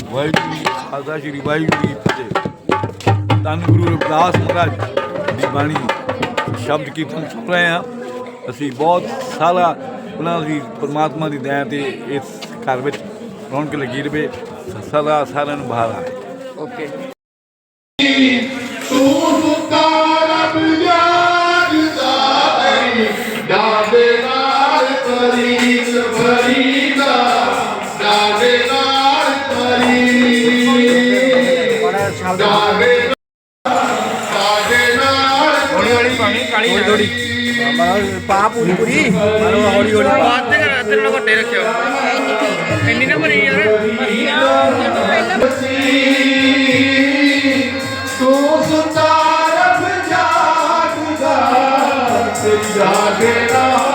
ਵਾਹਿਗੁਰੂ ਜੀ ਖਾਲਸਾ, ਸ੍ਰੀ ਵਾਹਿਗੁਰੂ ਜੀ ਕੀ ਫਤਿਹ। ਧੰਨ ਗੁਰੂ ਰਵਿਦਾਸ ਮਹਾਰਾਜ ਦੀ ਬਾਣੀ ਸ਼ਬਦ ਕੀਰਤਨ ਸੁਣ ਰਹੇ ਹਾਂ। ਅਸੀਂ ਬਹੁਤ ਸਾਰਾ ਉਹਨਾਂ ਦੀ ਪਰਮਾਤਮਾ ਦੀ ਦਇਆ ਤੇ ਇਸ ਘਰ ਵਿੱਚ ਰੌਣਕ ਲੱਗੀ ਰਵੇ। ਸਦਾ ਸਾਰਿਆਂ ਨੂੰ ਬਹਾਰ ਆਏ ਓਕੇ ਪਾ ਪੂਰੀ ਪੂਰੀ। ਮਾਰੋ ਹੌਲੀ ਹੌਲੀ। ਬਾਤ ਤੇ ਕਰ ਤੇਰੇ ਨਾਲ ਵੱਡੇ ਰੱਖਿਓ। ਇੰਨੀ ਨਾ ਭਰੀ ਯਾਰ। ਤੂੰ ਸੁਤਾਰਬ ਜਾਗਦਾ ਤੇਰੀ ਡਾਡੇ ਨਾਲ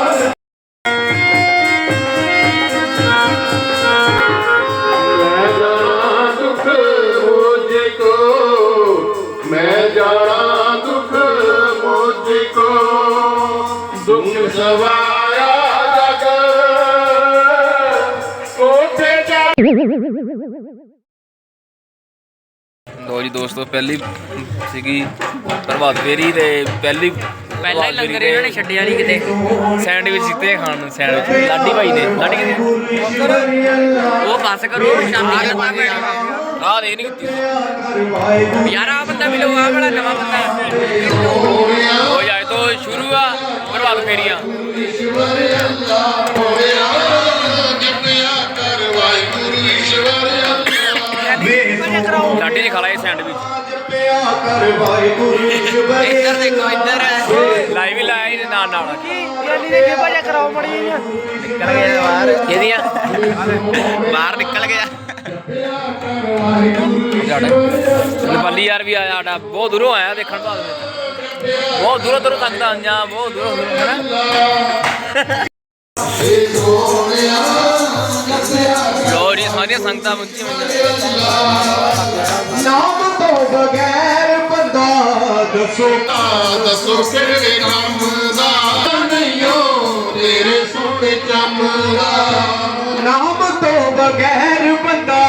ਲੋ ਜੀ ਦੋਸਤੋ ਪਹਿਲੀ ਸੀਗੀ ਪ੍ਰਭਾਤ ਫੇਰੀ ਤੇ ਪਹਿਲੀ ਪਹਿਲਾਂ ਹੀ ਲੰਗਰ ਇਹਨਾਂ ਨੇ ਛੱਡਿਆ ਨਹੀਂ ਕਿਤੇ। ਸੈਂਡਵਿਚ ਦਿੱਤੇ ਖਾਣ ਨੂੰ ਸੈਂਡਵਿਚ। ਲਾਡੀ ਭਾਈ ਨੇ ਲਾਡੀ ਕਿਹਦੇ ਉਹ ਬੱਸ ਕਰੋ ਸ਼ਾਮੀ ਕਰਤਾ ਮੈਂ ਆਹ ਦੇ ਨਹੀਂ ਕੀਤੀ। ਯਾਰ ਆ ਬੰਦਾ ਮਿਲੋ ਆ ਵਾਲਾ ਨਵਾਂ ਬੰਦਾ। ਹੋ ਜਾਏ ਤੋਂ ਸ਼ੁਰੂ ਆ ਪ੍ਰਭਾਤ ਫੇਰੀਆਂ। ਲਾਡੀ ਨੇ ਖਾ ਲਿਆ ਇਹ ਸੈਂਡਵਿਚ। ਇੱਧਰ ਦੇਖੋ ਇੱਧਰ ਲਾਈਵ ਹੀ ਲਾਇਆ ਇਹਦੇ ਨਾਲ ਨਾਲ। ਇਹਦੀਆਂ ਬਾਹਰ। ਨਿਕਲ ਗਿਆ। ਨੇਪਾਲੀ ਯਾਰ ਵੀ ਆਇਆ ਸਾਡਾ। ਬਹੁਤ ਦੂਰੋਂ ਆਇਆ ਦੇਖਣ ਭਾਲ ਵਿੱਚ। ਬਹੁਤ ਦੂਰੋਂ ਦੂਰੋਂ ਤੱਕ ਦਾ ਆਈਆਂ ਬਹੁਤ ਦੂਰੋਂ ਦੂਰੋਂ ਹੈ ਜੀ ਸਾਰੀਆਂ ਸੰਗਤਾਂ ਮੁੱਕੀਆਂ ਹੋਈਆਂ ਨਾਮ ਤੋਂ ਬਗੈਰ ਬੰਦਾ ਦੱਸੋ ਕਾ ਦੱਸੋ ਕਿਹੜੇ ਕੰਮ ਦਾ? ਨਹੀਂਓ ਤੇਰੇ ਸੋਹਣੇ ਚੰਮ ਦਾ। ਨਾਮ ਤੋਂ ਬਗੈਰ ਬੰਦਾ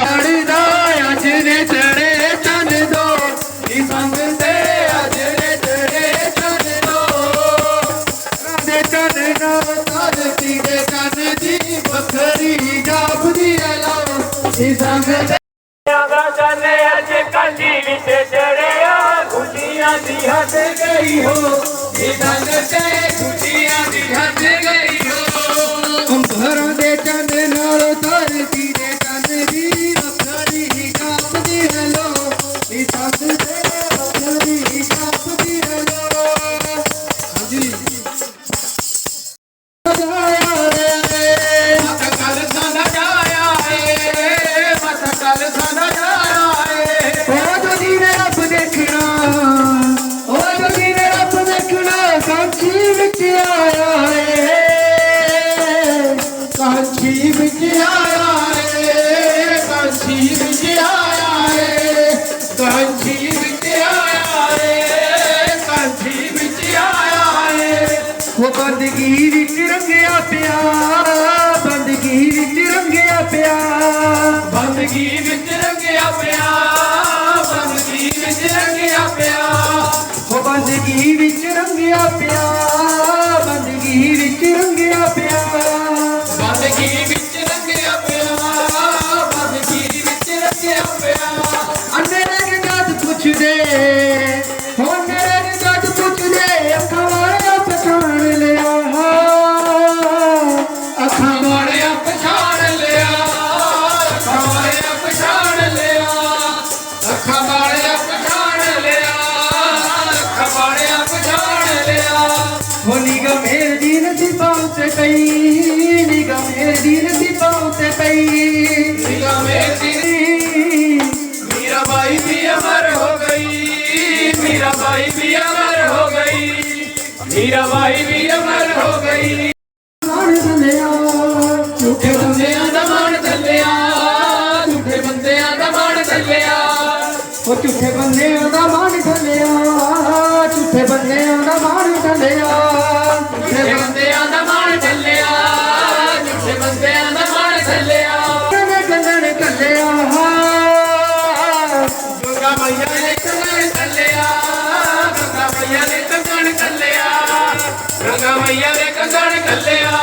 ਐਲਾ ਨੀ ਸੰਗ ਤੇ ਗਈ ਹੋ ਸੰਗ ਤੇ ਬੰਦਗੀ ਵਿੱਚ ਰੰਗਿਆ ਪਿਆ ਬੰਦਗੀ ਵਿੱਚ ਰੰਗਿਆ ਪਿਆ। ਉਹ ਬੰਦਗੀ ਵਿੱਚ ਰੰਗਿਆ ਪਿਆ ਬੰਦਗੀ ਵਿੱਚ ਰੰਗਿਆ ਪਿਆ। ਬੰਦਗੀ ਵਿੱਚ ਰੰਗਿਆ ਪਿਆ ਬੰਦਗੀ ਵਿੱਚ ਰੰਗਿਆ ਪਿਆ। ਅੰਨੇ ਰੰਗ ਜਦ ਪੁੱਛਦੇ ਝੂਠੇ ਬੰਦਿਆਂ ਦਾ ਮਾਣ ਚੱਲਿਆ, ਝੂਠੇ ਬੰਦਿਆਂ ਦਾ ਮਾਣ ਚੱਲਿਆ। ਉਹ ਝੂਠੇ ਬੰਦਿਆਂ ਦਾ ਮਾਣ ਚੱਲਿਆ, ਝੂਠੇ ਬੰਦਿਆਂ ਦਾ ਮਾਣ ਚੱਲਿਆ। ਝੂਠੇ ਬੰਦਿਆਂ ਦਾ ਮਾਣ ਚੱਲਿਆ, ਝੂਠੇ ਬੰਦਿਆਂ ਦਾ ਮਾਣ ਚੱਲਿਆ। ਕਨੇ ਕੰਦਣ ਚੱਲਿਆ ਦੁਰਗਾ ਮਈਆ ਨੇ ਕੰਦਣ ਚੱਲਿਆ ਦੁਰਗਾ ਮਈਆ ਨੇ ਕੰਦਣ ਚੱਲਿਆ। ਦੁਰਗਾ ਮਈਆ ਨੇ ਕੰਦਣ ਚੱਲਿਆ।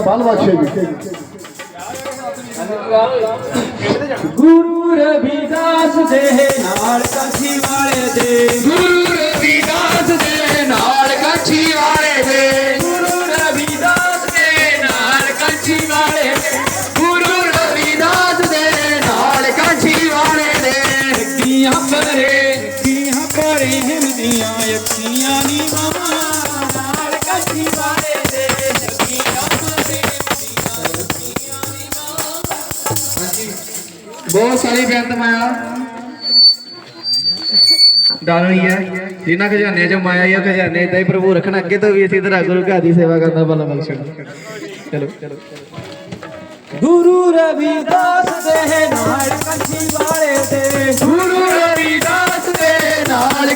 ਬਖਸ਼ੇ ਜੀ ਗੁਰੂ ਰਵਿਦਾਸ ਦੇ ਨਾਲ ਕਾਠੀ ਵਾਲੇ ਦੇ। ਗੁਰੂ ਰਵਿਦਾਸ ਦੇ ਨਾਲ ਕੱਛੀ ਵਾਲੇ ਦੇ। ਬਹੁਤ ਸਾਰੀ ਬੇਅੰਤ ਮਾਇਆ। ਡਾਲਣੀ ਹੈ ਜਿਨ੍ਹਾਂ ਖਜ਼ਾਨੇ ਚ ਮਾਇਆ ਹੀ ਆ ਖਜ਼ਾਨੇ ਇਦਾਂ ਹੀ ਪ੍ਰਭੂ ਰੱਖਣਾ। ਅੱਗੇ ਤੋਂ ਵੀ ਅਸੀਂ ਤੇਰਾ ਗੁਰੂ ਘਰ ਦੀ ਸੇਵਾ ਕਰਨਾ ਬਲਾ ਬਖਸ਼ਣ। ਚਲੋ ਚਲੋ। ਗੁਰੂ ਰਵਿਦਾਸ ਦੇ ਨਾਲ ਕਾਠੀ ਵਾਲੇ ਦੇ। ਗੁਰੂ ਰਵਿਦਾਸ ਦੇ ਨਾਲ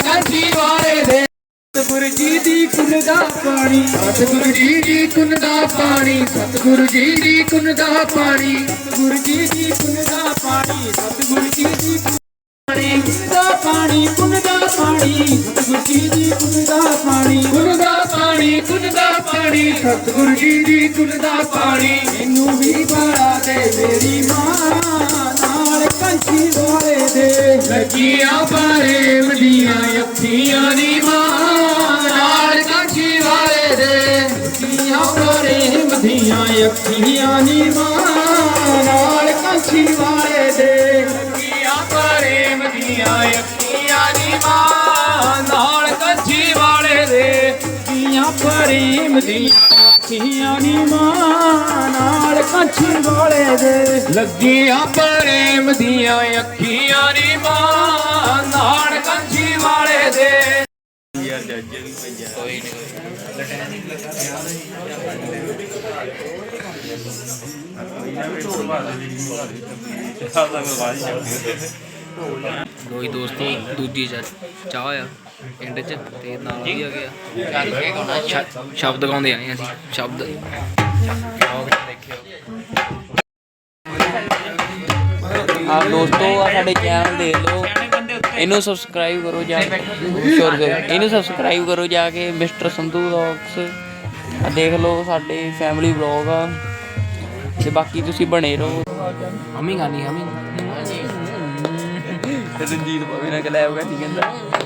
ਸਤਿਗੁਰ ਜੀ ਦੀ ਕੁਲ ਦਾ ਪਾਣੀ ਸਤਿਗੁਰੂ ਜੀ ਦੀ ਕੁਨ ਦਾ ਪਾਣੀ ਸਤਿਗੁਰੂ ਜੀ ਦੀ ਕੁਨ ਦਾ ਪਾਣੀ ਸਤਿਗੁਰ ਜੀ ਦੀ ਕੁਲ ਦਾ ਪਾਣੀ ਸਤਿਗੁਰ ਜੀ ਦੀ ਕੁਲ ਦਾ ਪਾਣੀ ਕੁਲ ਦਾ ਪਾਣੀ ਸਤਿਗੁਰ ਜੀ ਦੀ ਕੁਲ ਦਾ ਪਾਣੀ ਕੁਨ ਦਾ ਪਾਣੀ ਕੁਨ ਦਾ ਪਾਣੀ ਸਤਿਗੁਰੂ ਜੀ ਦੀ ਕੁਨ ਦਾ ਪਾਣੀ ਮੈਨੂੰ ਵੀ ਬਾੜਾ ਦੇ ਮੇਰੀ ਮਾਂ ਕੰਚੀ ਵਾਲੇ ਦੇ। ਲੱਗੀਆਂ ਪ੍ਰੇਮ ਦੀਆਂ ਅੱਖੀਆਂ ਦੀ ਮਾਂ। ਨਾਲ ਕਾਂਛੀ ਵਾਲੇ ਦੇ। ਕੀਆਂ ਪ੍ਰੇਮ ਦੀਆਂ ਅੱਖੀਆਂ ਨੀ ਮਾਂ। ਨਾਲ ਕੰਚੀ ਵਾਲੇ ਦੇ। ਲੱਗੀਆਂ ਪ੍ਰੇਮ ਦੀਆਂ ਅੱਖੀਆਂ ਦੀ ਮਾਂ। ਨਾਲ ਕਾਂਛੀ ਵਾਲੇ ਦੇ। ਕੀਆਂ ਪ੍ਰੇਮ ਦੀਆਂ ਅੱਖੀਆਂ ਨੀ ਮਾਂ ਨਾਲ ਕੰਚੀ ਵਾਲੇ ਦੇ ਲੱਗੀਆਂ ਪ੍ਰੇਮ ਦੀਆਂ ਅੱਖੀਆਂ ਦੀ ਮਾਂ ਨਾਲ ਕਾਂਛੀ ਵਾਲੇ ਦੇ ਦੋਈ ਦੋਸਤੋ ਦੂਜੀ ਚ- ਚਾਹ ਆ ਪਿੰਡ ਚ ਤੇ ਨਾਲ ਵੀ ਆ ਗਿਆ। ਸ਼ਬਦ ਗਾਉਂਦੇ ਆਏ ਅਸੀਂ ਸ਼ਬਦ। ਆ ਦੋਸਤੋ ਆ ਸਾਡੇ ਚੈਨਲ ਦੇਖ ਲਓ। ਇਹਨੂੰ ਸਬਸਕ੍ਰਾਈਬ ਕਰੋ ਜਾ ਕੇ। ਸ਼ੋਰ ਕਰੋ ਇਹਨੂੰ ਸਬਸਕ੍ਰਾਈਬ ਕਰੋ ਜਾ ਕੇ ਮਿਸਟਰ ਸੰਧੂ ਵਲੌਗਸ ਆ ਦੇਖ ਲਓ ਸਾਡੇ ਫੈਮਿਲੀ ਵਲੌਗ ਆ। ਤੇ ਬਾਕੀ ਤੁਸੀਂ ਬਣੇ ਰਹੋ। ਹਮਿੰਗ ਆਨੀ ਹਮਿੰਗ ਰਣਜੀਤ ਭਾਵੇਂ ਨਾਲ ਕਲਾਇਆ ਹੋਗਾ ਠੀਕ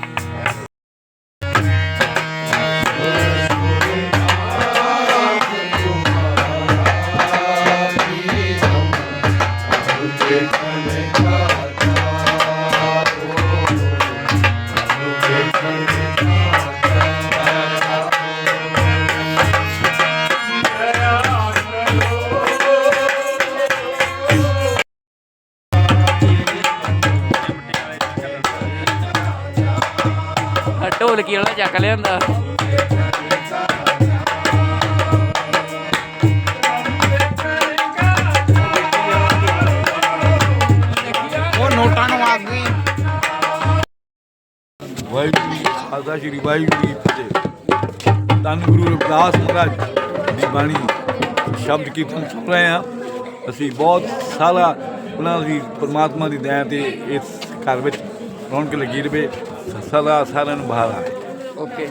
ਚੱਕ ਲਿਆਂਦਾ ਵਾਹਿਗੁਰੂ ਜੀ ਕਾ ਖਾਲਸਾ ਸ੍ਰੀ ਵਾਹਿਗੁਰੂ ਜੀ ਕੀ ਫਤਿਹ। ਧੰਨ ਗੁਰੂ ਰਵਿਦਾਸ ਮਹਾਰਾਜ ਦੀ ਬਾਣੀ ਸ਼ਬਦ ਕੀਰਤਨ ਸੁਣ ਰਹੇ ਅਸੀਂ ਬਹੁਤ ਸਾਰਾ ਉਹਨਾਂ ਦੀ ਪਰਮਾਤਮਾ ਦੀ ਦਇਆ ਤੇ ਇਸ ਘਰ ਵਿੱਚ ਰੌਣਕ ਲੱਗੀ ਰਵੇ। ਸਦਾ ਸਾਰਿਆਂ ਨੂੰ ਬਹਾਰ ਆਵੇ ਓਕੇ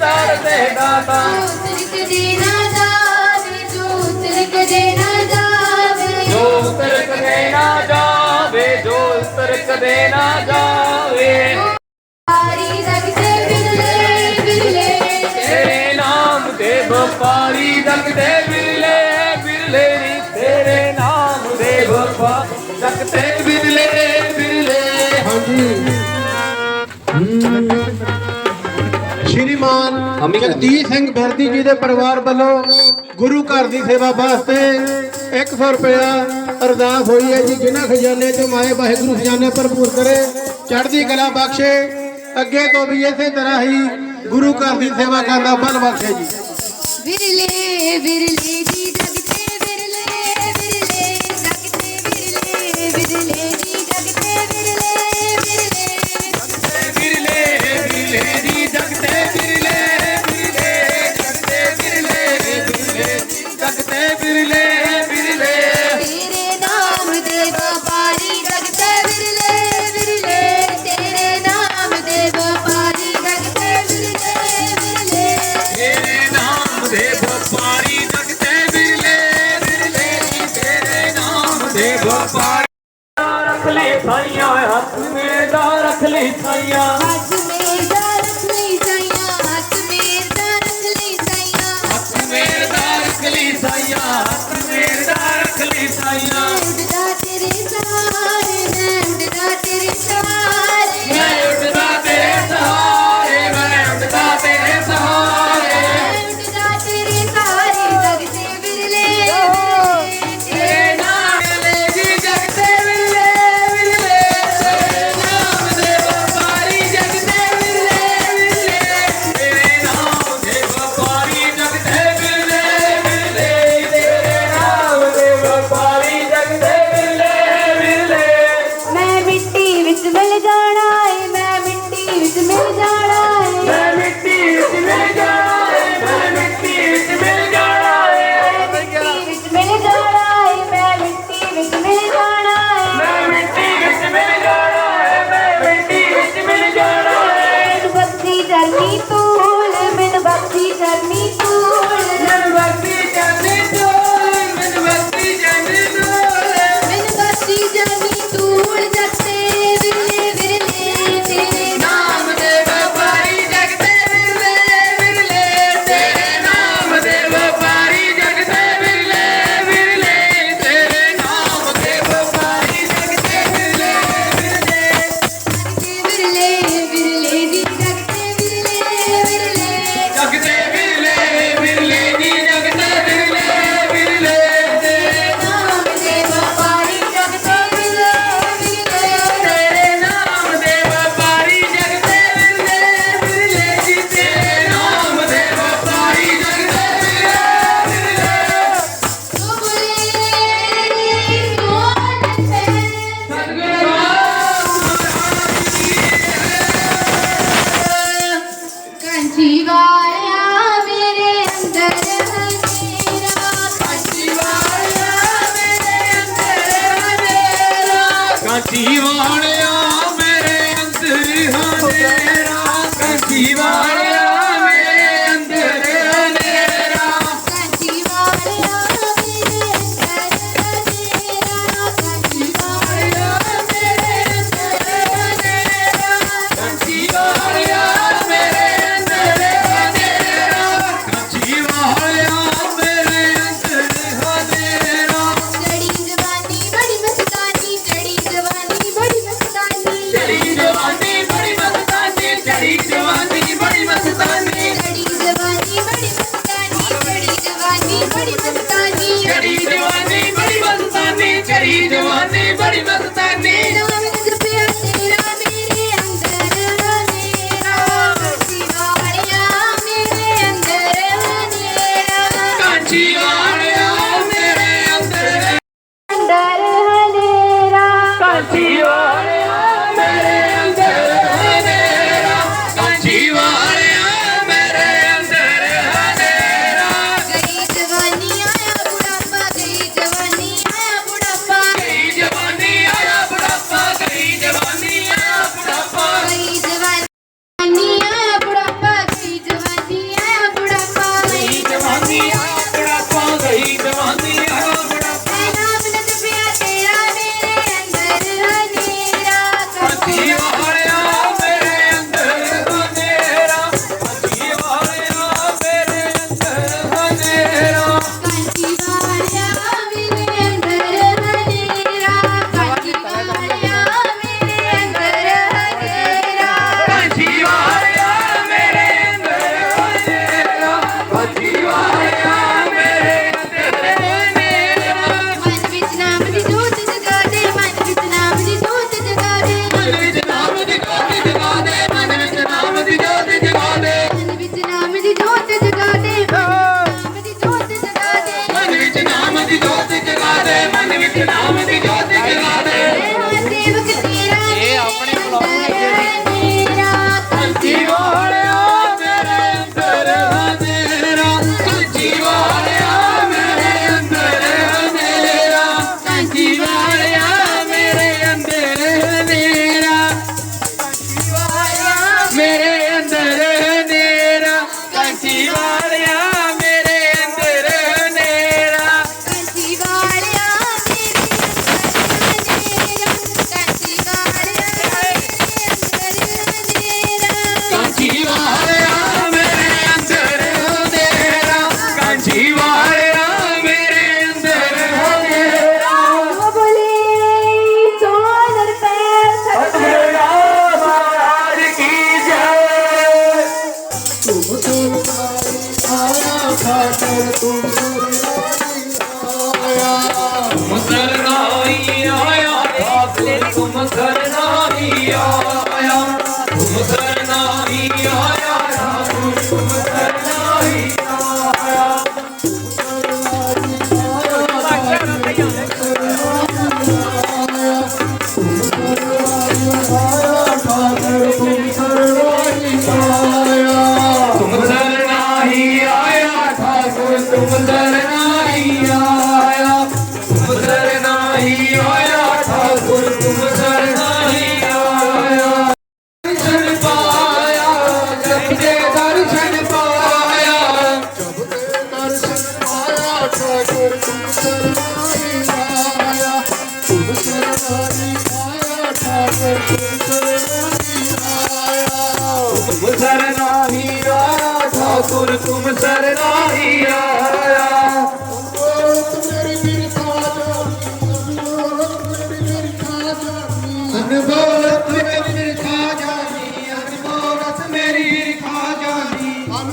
ਤਾਰ ਦੇ ਨਾ ਜਾਵੇ ਤੂੰ ਤਿਲਕ ਦੇ ਦੇ ਨਾ ਜਾਵੇ ਦੇ ਤੇਰੇ ਨਾਮ ਤੇ ਵਪਾਰੀ ਰਗਦੇ ਮਾਨ ਜਗਦੀਸ਼ ਸਿੰਘ ਬਿਰਦੀ ਜੀ ਦੇ ਪਰਿਵਾਰ ਵੱਲੋਂ ਗੁਰੂ ਘਰ ਦੀ ਸੇਵਾ ਵਾਸਤੇ 100 ਰੁਪਇਆ ਅਰਦਾਸ ਹੋਈ ਹੈ ਜੀ, ਜਿਨ੍ਹਾਂ ਖਜ਼ਾਨੇ ਚੋਂ ਮਾਏ ਵਾਹਿਗੁਰੂ ਖਜ਼ਾਨੇ ਭਰਪੂਰ ਕਰੇ। ਚੜ੍ਹਦੀ ਕਲਾ ਬਖਸ਼ੇ। ਅੱਗੇ ਤੋਂ ਵੀ ਇਸੇ ਤਰ੍ਹਾਂ ਹੀ ਗੁਰੂ ਘਰ ਦੀ ਸੇਵਾ ਕਰਨ ਦਾ ਬਲ ਬਖਸ਼ੇ ਜੀ। ਵਿਰਲੇ ਵਿਰਲੇ 太阳。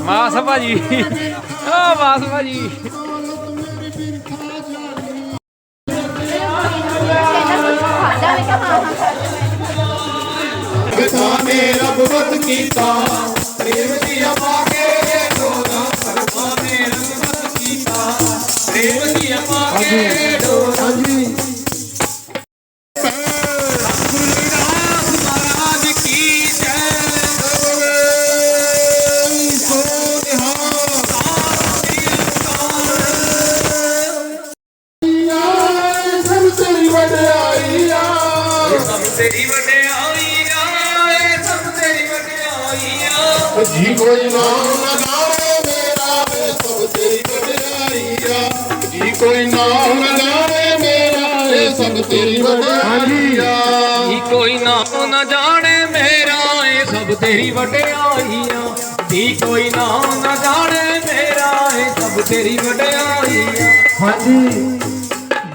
ਮਾਸ ਭਾਜੀ। ਆ ਮਾਸ ਭਾਜੀ। ਖਾਦਾ ਮੈਂ ਕਿਹਾ ਕੀਤਾ। ਤੇਰੀ ਵਡਿਆਈ ਆਏ ਸਭ ਤੇਰੀ ਵਡਿਆਈ ਆ ਜੀ ਕੋਈ ਨਾਮ ਨਾ ਜਾਣੇ ਮੇਰਾ ਵੇ ਸਭ ਤੇਰੀ ਵਡਿਆਈ ਆ ਜੀ ਕੋਈ ਨਾਮ ਨਾ ਜਾਣੇ ਮੇਰਾ ਵੇ ਸਭ ਤੇਰੀ ਵਡਿਆਈ ਆ ਜੀ ਕੋਈ ਨਾਮ ਨਾ ਜਾਣੇ ਮੇਰਾ ਏ ਸਭ ਤੇਰੀ ਵਡਿਆਈ ਆ ਜੀ ਕੋਈ ਨਾਮ ਨਾ ਜਾਣੇ ਮੇਰਾ ਏ ਸਭ ਤੇਰੀ ਵਡਿਆਈ ਆ ਹਾਂਜੀ।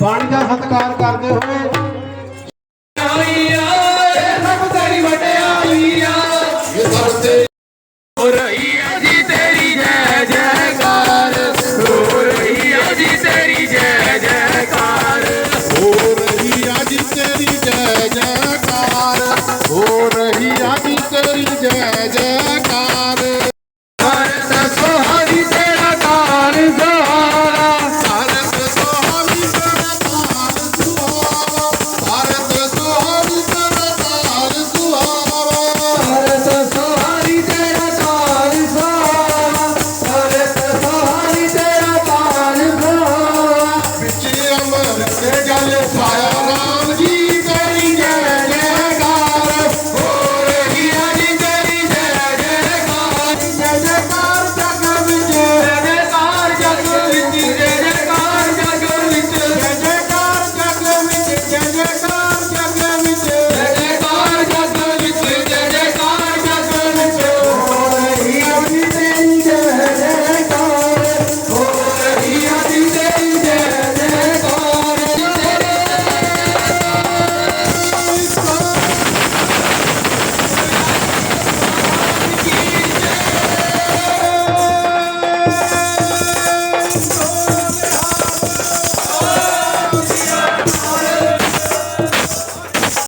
ਬਾਣੀ ਦਾ ਸਤਿਕਾਰ ਕਰਦੇ ਹੋਏ ladies.